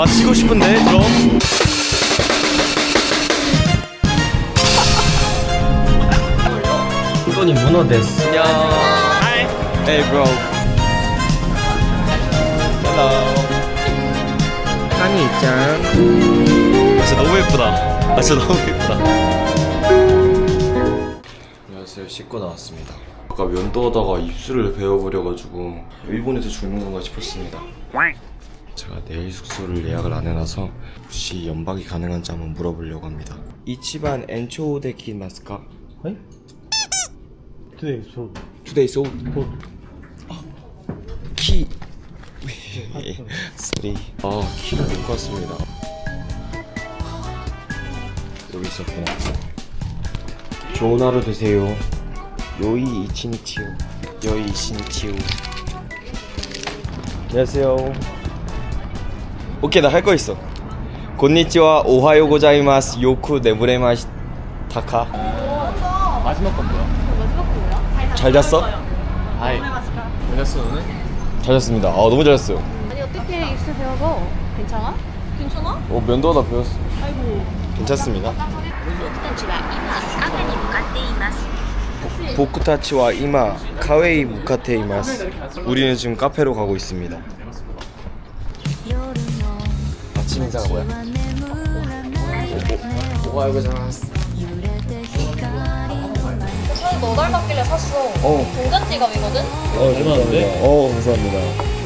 아 치고 싶은데 그럼. 혼돈이 문어 데스 안녕 Hi. Hey bro. Hello. 한이짱 아 진짜 너무 예쁘다. 아 진짜 너무 예쁘다. 안녕하세요. 씻고 나왔습니다. 아까 면도 하다가 입술을 베어버려가지고 일본에서 죽는 건가 싶었습니다 제가 내일 숙소를 예약을 안 해놔서 혹시 연박이 가능한지 한번 물어보려고 합니다. 이치반 엔초우 데키 마스카? 네? today so 투데이 소우 키. 쓰리. 아 키를 못 갔습니다. 여기 있었구나. 좋은 하루 되세요. 요이 이치니치요. 요이 이치니치요. 안녕하세요 오케이 나 할 거 있어 곤니치와 오하요 고자이마스 요쿠 네브레마시 타카 마지막 건 뭐야? 잘 잤어? 아이 왜랬어 너는? 잘 잤습니다 아 너무 잘 잤어요 아니 어떻게 입술 배워서 괜찮아? 괜찮아? 어 면도 하다 배웠어 아이고 괜찮습니다 たちは今カフェに向かっています 보쿠타치와 이마 카웨이 무카테이마스 우리는 지금 카페로 가고 있습니다 아침 인사가 뭐야? 오하요고자마스 저는 너 닮았길래 샀어. 어. 동전 지갑이거든? 어 감사합니다 어 감사합니다.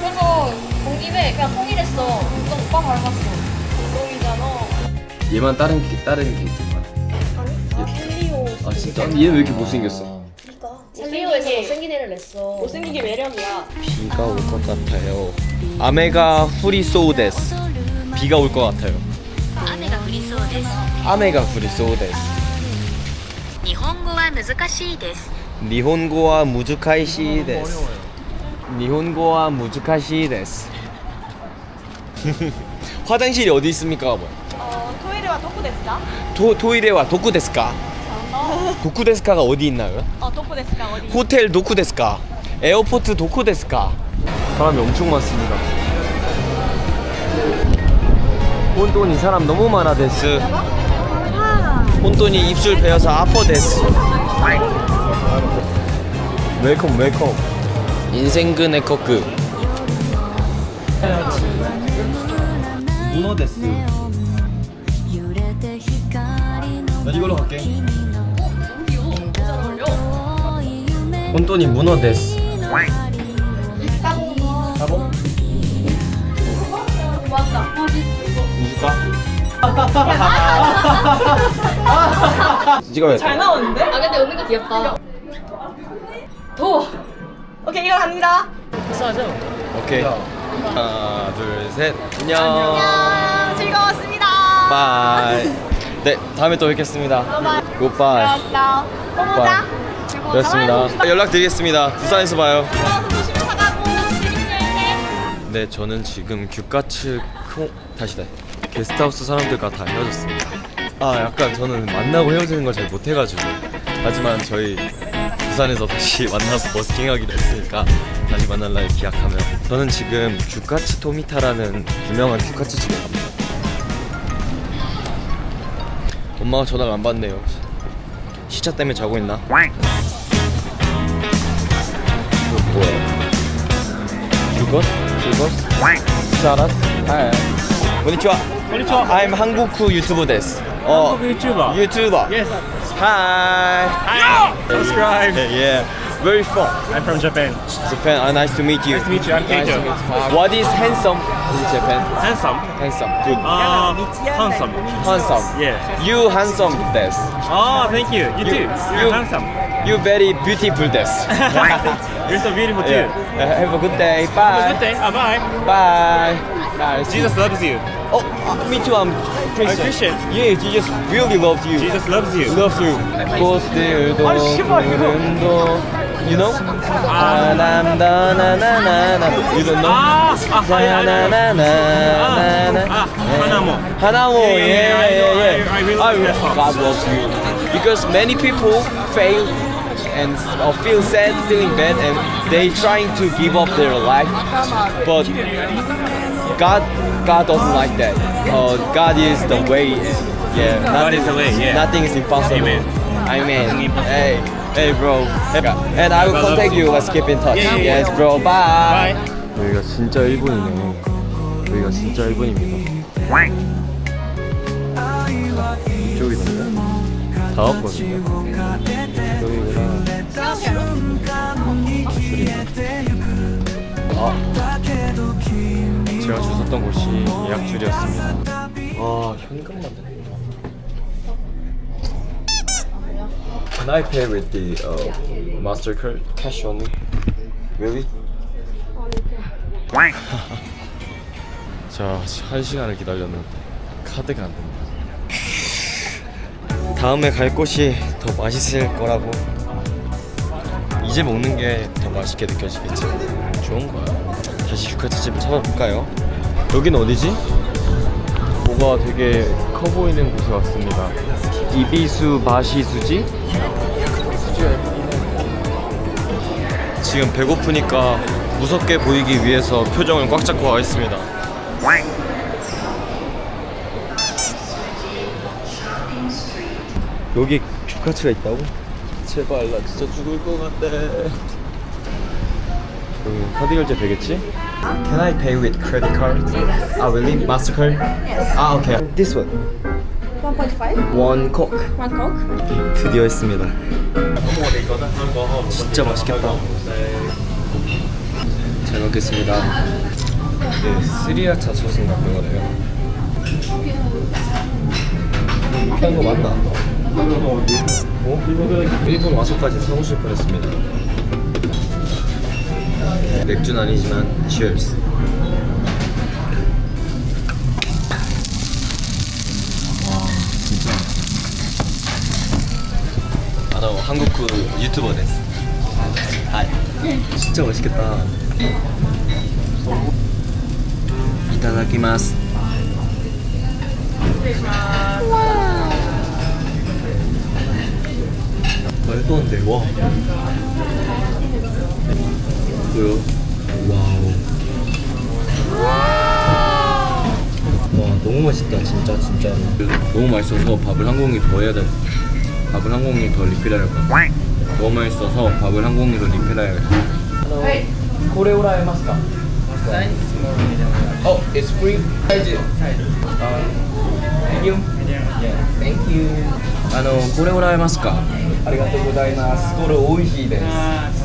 그래서 온 김에 그냥 통일했어. 너 오빠 닮았어. 동이잖아. 얘만 다른 게 다른 게 아니 킬리오 아 진짜? 얘는 왜 이렇게 못생겼어? 킬리오에서 못생긴 애를 냈어. 못생긴 게 매력이야. 비가 올 것 같아요. 아메가 후리 소우데스 비가 올 것 같아요. 아메가 그리스어 데스. 니혼고와 무즈카시 데스. 일본어와 무즈카시 데스. 화장실이 어디 있습니까, 어, 토이레와 도쿠 데스까? 토 토이레와 도쿠 데스까? 어. 도쿠 데스카가 어디 있나요? 어, 도쿠 데스카 어디? 호텔 도쿠 데스까? 에어포트 도쿠 데스까? 사람이 엄청 많습니다. 혼돈이 사람 너무 많아 데스. 혼돈이 입술 베어서 아퍼 데스. 웰컴 웰컴. 인생그 네커크. 문어 데스. 나 이걸로 갈게. 혼돈이 문어 데스 찍어야 돼 나오는데? 아 근데 웃는 거 귀엽다. 도! 오케이 이거 갑니다. 오케이. 하나 둘 셋. 안녕. 안녕. 즐거웠습니다. 바이. 네 다음에 또 뵙겠습니다. 굿바이. 고맙다. 그리고 그렇습니다. 연락드리겠습니다. 부산에서 봐요. 네 저는 지금 규카츠 콩 다시 다 게스트하우스 사람들과 다 헤어졌습니다 아 약간 저는 만나고 헤어지는 걸 잘 못해가지고 하지만 저희 부산에서 다시 만나서 버스킹하기로 했으니까 다시 만날 날 기약하며 저는 지금 규카츠 토미타라는 유명한 규카츠 집에 갑니다 엄마가 전화를 안 받네요 시차 때문에 자고 있나? 이거 뭐야? 죽었? 죽었? 사라스? 하이 konnichiwa. konnichiwa. I'm 한국쿠 유튜버 데스. 어, YouTuber. 유튜버. Yes. Hi. Hi. Subscribe. Yeah. Where you from? I'm from Japan. Japan. Uh, nice to meet you. Nice to meet you. I'm Nice to Keijo. meet you. What is handsome in Japan? Handsome. Handsome. Good. Uh, handsome. handsome. Yeah. You handsome desu. Oh, thank you. You too. You're you- handsome. You very beautiful desu. You're so beautiful too. yeah. Uh, have a good day. Have a Bye. good day. Uh, bye. Bye. Bye. Jesus loves you. Oh, uh, me too. I'm Christian. Christian? Yeah, Jesus really loves you. Jesus loves you. Loves you. 꽃들도 푸른도 You know? 아남다 나나나나 You don't know? Ah, ah, I, I, I, 나나나나나나 Ah, Hanamo. 하나모 Yeah, yeah yeah, I yeah know. yeah I- I really like that song. God loves you Because many people fail and or feel sad, feeling bad and they trying to give up their life but God, God doesn't like that. Uh, God is the way. Yeah, God is the way, yeah. Nothing is impossible. Amen. Amen. Nothing impossible. Hey, hey, bro. And I will God loves contact you. you. Let's keep in touch. Yeah, yeah, Yes, bro. Bye. Bye. 여기가 진짜 일본이네. 여기가 진짜 일본입니다. 이쪽이던데? 다 왔거든요. 여기구나. 제가 줄 섰던 곳이 예약줄이었습니다. 아, 현금만. Can I pay with the uh, Mastercard cash only? Really? 자, 한 시간을 기다렸는데 카드가 안 된다. 다음에 갈 곳이 더 맛있을 거라고. 이제 먹는 게 더 맛있게 느껴지겠지. 좋은 거야. 다시 규카츠 집을 찾아볼까요? 여긴 어디지? 뭐가 되게 커 보이는 곳에 왔습니다. 이비수 마시수지? 지금 배고프니까 무섭게 보이기 위해서 표정을 꽉 잡고 가겠습니다. 여기 주카츠가 있다고? 제발 나 진짜 죽을 것 같아. 여기 카드 결제 되겠지? Can I pay with credit card? Ah, really? Mastercard? Yes. Ah, okay. This one. 1.5? One Coke. One Coke? 드디어 했습니다. 진짜 맛있겠다. 잘 먹겠습니다. 네, 스리라차 소스 같은 거네요. 한거 맞나? 어? 일본 와서까지 사오실 뻔했습니다. 맥주는 아니지만 cheers. 와 진짜. 아, 나 한국 그 유튜버 됐어. 아, 진짜 맛있겠다. 이타다키마스. 말도 안 돼, 와. 뭐요? 와, 너무 맛있다, 진짜, 진짜. 너무 맛있어서 밥을 한 공기 더 해야 돼. 밥을 한 공기 더 리필할 거야. 너무 맛있어서 밥을 한 공기 더 리필해야겠다. 고레오라 해마스까? Oh, it's free. 사이즈. medium. Yeah. Thank you. あのこれもらえますか。ありがとうございます。これ美味しいです。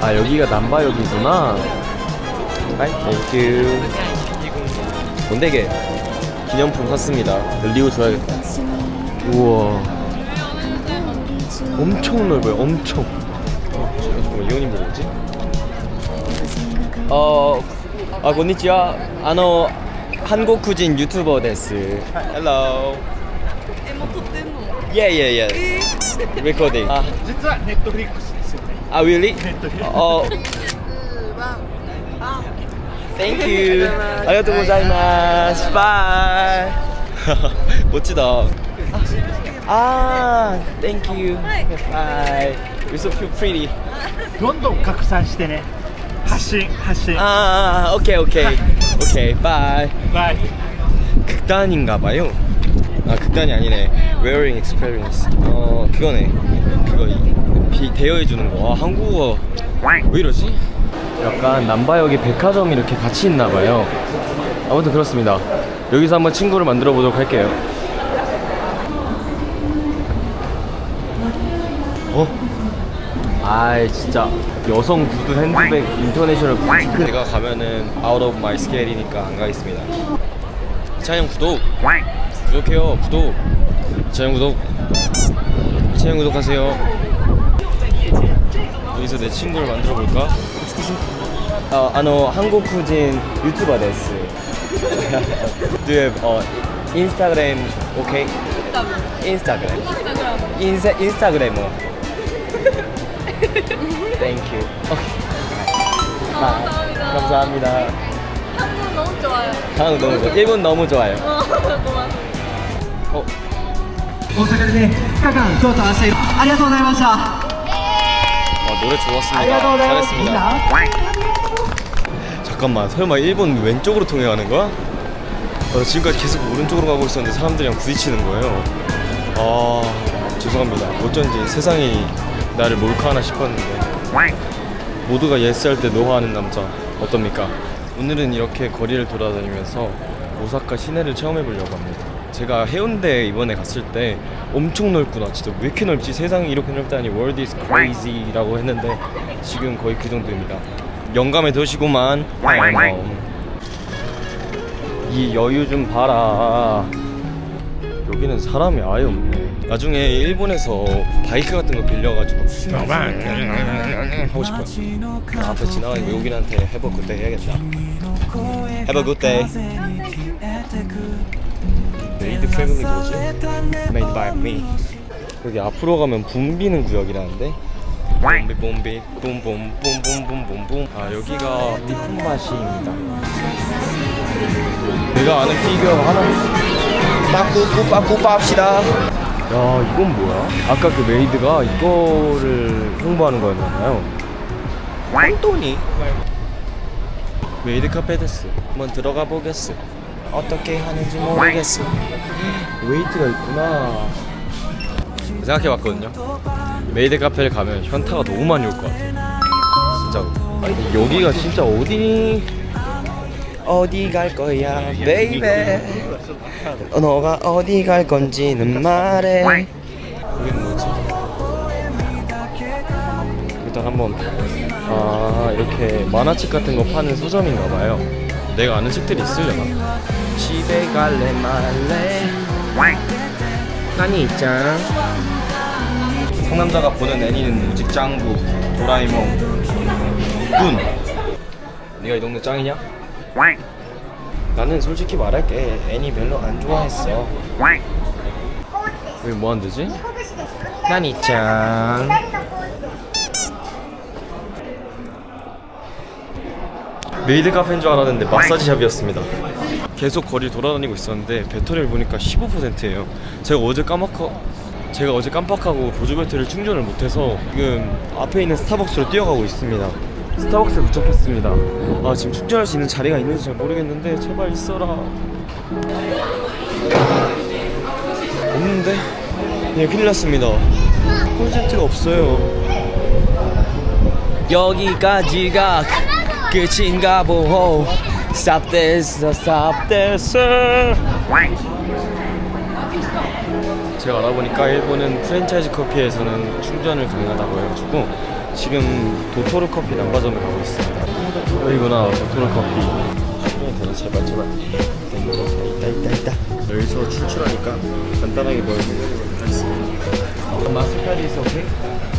아 여기가 남바역이구나. 아이 땡큐. 뭔데 이게? 기념품 샀습니다. 늘리고 줘야겠다. 우와. 엄청 넓어요. 엄청. 어, 잠깐만 이혼이 뭐지? 어, 아, konnichiwa. あの 한국 쿠진 유튜버 데스. Hello. え、もう撮ってんの Yeah, yeah, yeah. Recording. 아, 実はネットフリックスですよね 아 really? ネットフリック 어. Thank you. 아리가또 고자이마스. Bye. 멋지다. 아, thank you. Bye. You're so pretty. スどんどん拡散してね発信発信 아, 오케이, 오케이. 오케이, bye. バイ 극단인가 봐요. 아 극단이 아니네. Wearing experience. 어 그거네. 그거 이- 비 대여해 주는 거. 아 한국어 왜 이러지? 약간 남바역에 백화점이 이렇게 같이 있나 봐요. 아무튼 그렇습니다. 여기서 한번 친구를 만들어 보도록 할게요. 어? 아이 진짜 여성 구두 핸드백 인터내셔널 부티크 내가 가면은 out of my scale이니까 안 가겠습니다. 이찬영 구독 구독해요 구독 이찬영 구독 이찬영 구독하세요 여기서 내 친구를 만들어 볼까? 아, 아노 한국 후진 유튜버 데스. Do you have uh, Instagram? Okay. Instagram. 인사 인스타그래머. Thank you. Okay. 아, 감사합니다. 한국 너무 좋아요. 한국 너무 좋아. 일본 너무 좋아요. 어, 고마워. 어, 大阪でね2日間京都明日ありがとうございました 아, 노래 좋았습니다. 아, 네, 잘했습니다. 네, 네. 잠깐만 설마 일본 왼쪽으로 통행하는 거야? 어, 지금까지 계속 오른쪽으로 가고 있었는데 사람들이랑 부딪히는 거예요. 아 죄송합니다. 어쩐지 세상이 나를 몰카하나 싶었는데 모두가 예스할 때 노하하는 남자 어떻습니까? 오늘은 이렇게 거리를 돌아다니면서 오사카 시내를 체험해 보려고 합니다. 제가 해운대 이번에 갔을 때 엄청 넓구나. 진짜 왜 이렇게 넓지? 세상이 이렇게 넓다니 world is crazy라고 했는데 지금 거의 그 정도입니다. 영감의 도시구만. 이 여유 좀 봐라. 여기는 사람이 아예 없네. 나중에 일본에서 바이크 같은 거 빌려가지고 하고 싶어요. 아, 앞에 have a good day 해야겠다. Good day. 메이드 패밀리 뭐지? Made by me. 여기 앞으로 가면 붐비는 구역이라는데. 봄비 봄비 붐붐 붐붐붐붐붐 아 여기가 니콘바시입니다 내가 아는 피규어 하나 빠꾸 빻시다 야 이건 뭐야? 아까 그 메이드가 이거를 홍보하는 거였나요? 황돈이 메이드 카페 데스 한번 들어가 보겠어 어떻게 하는지 모르겠어 웨이트가 있구나. 생각해봤거든요. 메이드 카페를 가면 현타가 너무 많이 올 것 같아 진짜로 아니 여기가 진짜 어디? 어디 갈 거야 베이베 너가 어디 갈 건지는 말해. 여기는 뭐지? 일단 한번 아 이렇게 만화책 같은 거 파는 서점인가 봐요 내가 아는 책들이 있으려나 집에 갈래 말래. 아니 있잖아 상남자가 보는 애니는 오직 짱구 도라에몽 꾼 네가 이 동네 짱이냐? 나는 솔직히 말할게. 애니 별로 안 좋아했어. 여기 뭐 한대지? 난 이짱 메이드 카페인 줄 알았는데 마사지 샵이었습니다. 계속 거리 돌아다니고 있었는데 배터리를 보니까 15%예요. 제가 어제 까먹고 제가 어제 깜빡하고 보조 배터리를 충전을 못해서 지금 앞에 있는 스타벅스로 뛰어가고 있습니다. 스타벅스에 도착했습니다. 아 지금 충전할 수 있는 자리가 있는지 잘 모르겠는데 제발 있어라. 없는데? 네 큰일 났습니다. 콘센트가 없어요. 여기까지가 끝인가 보호 Stop this, stop this. 제가 알아보니까 일본은 프랜차이즈 커피에서는 충전을 가능하다고 해가지고 지금 도토르 커피 남바점에 가고 있습니다. 여기구나 도토르 커피. 충전이 되네 제발 제발. 있다 있다 있다 여기서 출출하니까 간단하게 보여드리도록 하겠습니다. 마스터카드 is okay? 마스터카드 오케이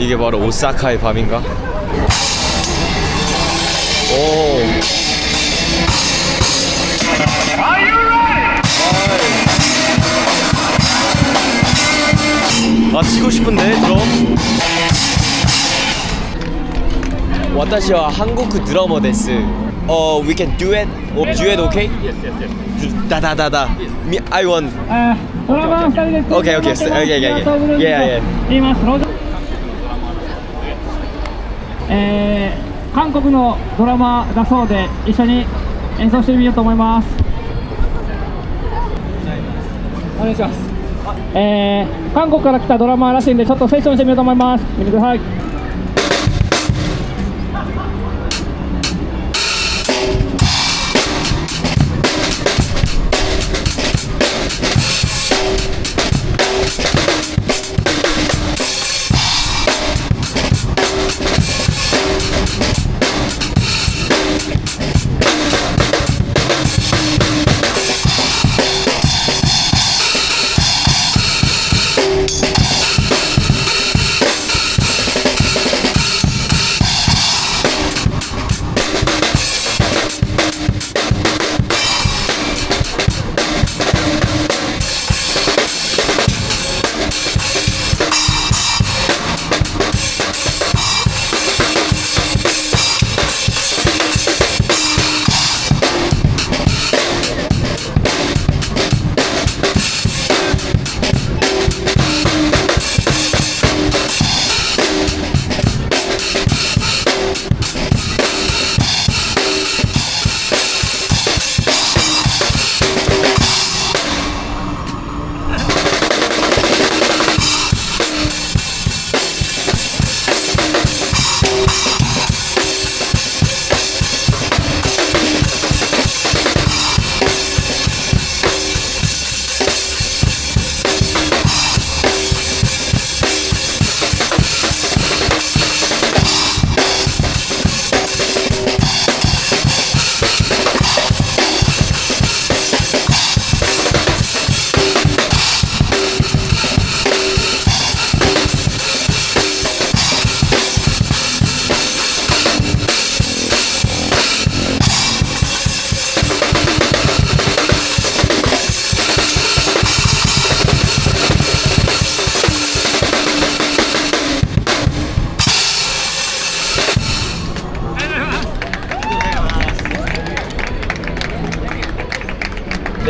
이게 바로 오사카의 밤인가? 오. 아 치고 싶은데 드럼? 와타시 와 한국 그 드러머 데스. 어 we can do it. or do it okay? yes yes yes 다다다다. me I want. 오케이 오케이 오케이 오케이 오케이 yeah yeah えー韓国のドラマだそうで一緒に演奏してみようと思います。お願いします。えー韓国から来たドラマーらしいんでちょっとセッションしてみようと思います。見てください。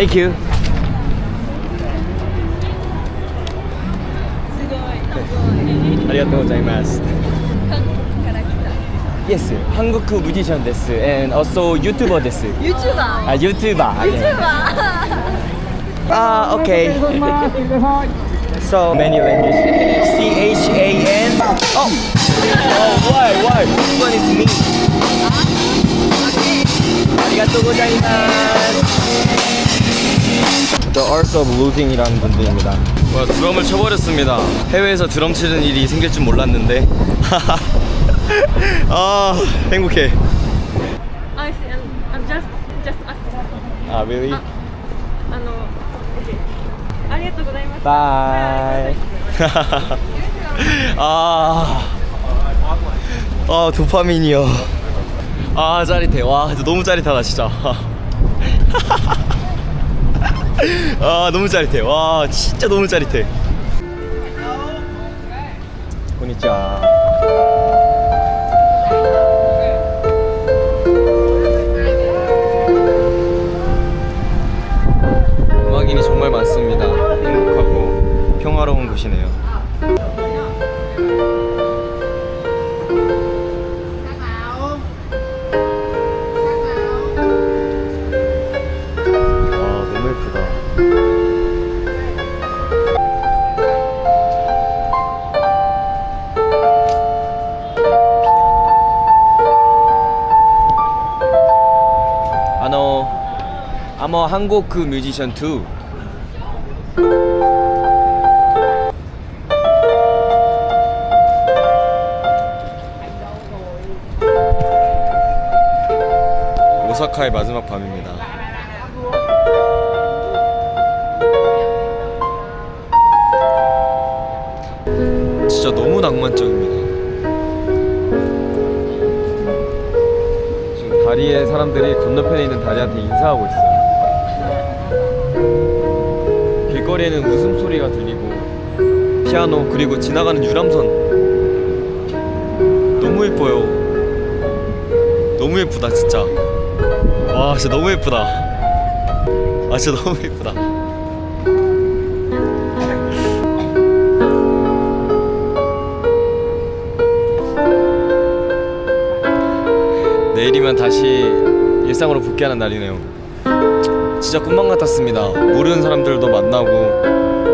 Thank you ありがとうございます韓国から来た Yes 韓国ミュージシャンです and also YouTuber です YouTuber? あ YouTuber YouTuber あ、uh, okay so many language C-H-A-N oh oh why why this one is me ありがとうございます The Art of Losing이라는 분들입니다. 와, 드럼을 쳐버렸습니다. 해외에서 드럼 치는 일이 생길 줄 몰랐는데. 아 행복해. I see. I'm, I'm just just asking. 아 really? あの、OK。ありがとうございます。 바이. 아, 아 도파민이요. 아 짜릿해. 와 진짜 너무 짜릿하다 진짜. 아 너무 짜릿해. 와 진짜 너무 짜릿해. 고니짜. 음악인이 정말 많습니다. 행복하고 평화로운 곳이네요. 한국 그 뮤지션 too. 오사카의 마지막 밤입니다. 진짜 너무 낭만적입니다. 지금 다리에 사람들이 건너편에 있는 다리한테 인사하고 있어요. 거리에는 웃음소리가 들리고 피아노 그리고 지나가는 유람선 너무 예뻐요. 너무 예쁘다 진짜. 와 진짜 너무 예쁘다. 아 진짜 너무 예쁘다. 내일이면 다시 일상으로 복귀하는 날이네요. 진짜 꿈만 같았습니다. 모르는 사람들도 만나고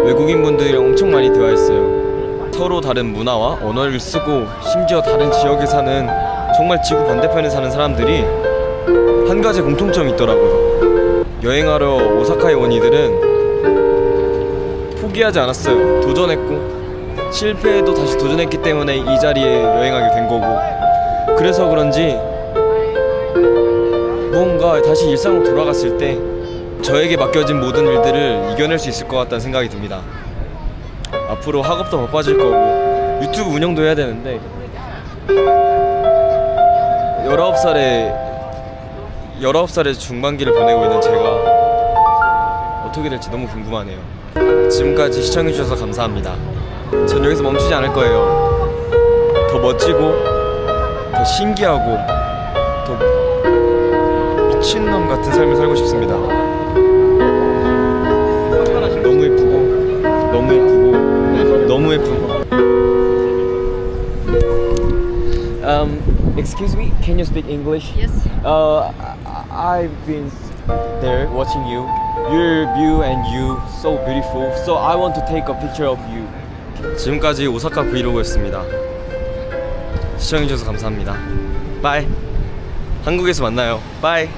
외국인 분들이랑 엄청 많이 대화했어요. 서로 다른 문화와 언어를 쓰고 심지어 다른 지역에 사는 정말 지구 반대편에 사는 사람들이 한 가지 공통점이 있더라고요. 여행하러 오사카에 온 이들은 포기하지 않았어요. 도전했고 실패해도 다시 도전했기 때문에 이 자리에 여행하게 된 거고 그래서 그런지 무언가 다시 일상으로 돌아갔을 때 저에게 맡겨진 모든 일들을 이겨낼 수 있을 것 같다는 생각이 듭니다. 앞으로 학업도 바빠질 거고 유튜브 운영도 해야 되는데 19살에 19살의 중반기를 보내고 있는 제가 어떻게 될지 너무 궁금하네요. 지금까지 시청해 주셔서 감사합니다. 전 여기서 멈추지 않을 거예요. 더 멋지고, 더 신기하고, 더 미친놈 같은 삶을 살고 싶습니다. Excuse me, can you speak English? Yes. Uh, I- I've been there watching you. Your view and you so beautiful. So I want to take a picture of you. 지금까지 오사카 브이로그였습니다. 시청해주셔서 감사합니다. 바이. 한국에서 만나요. 바이.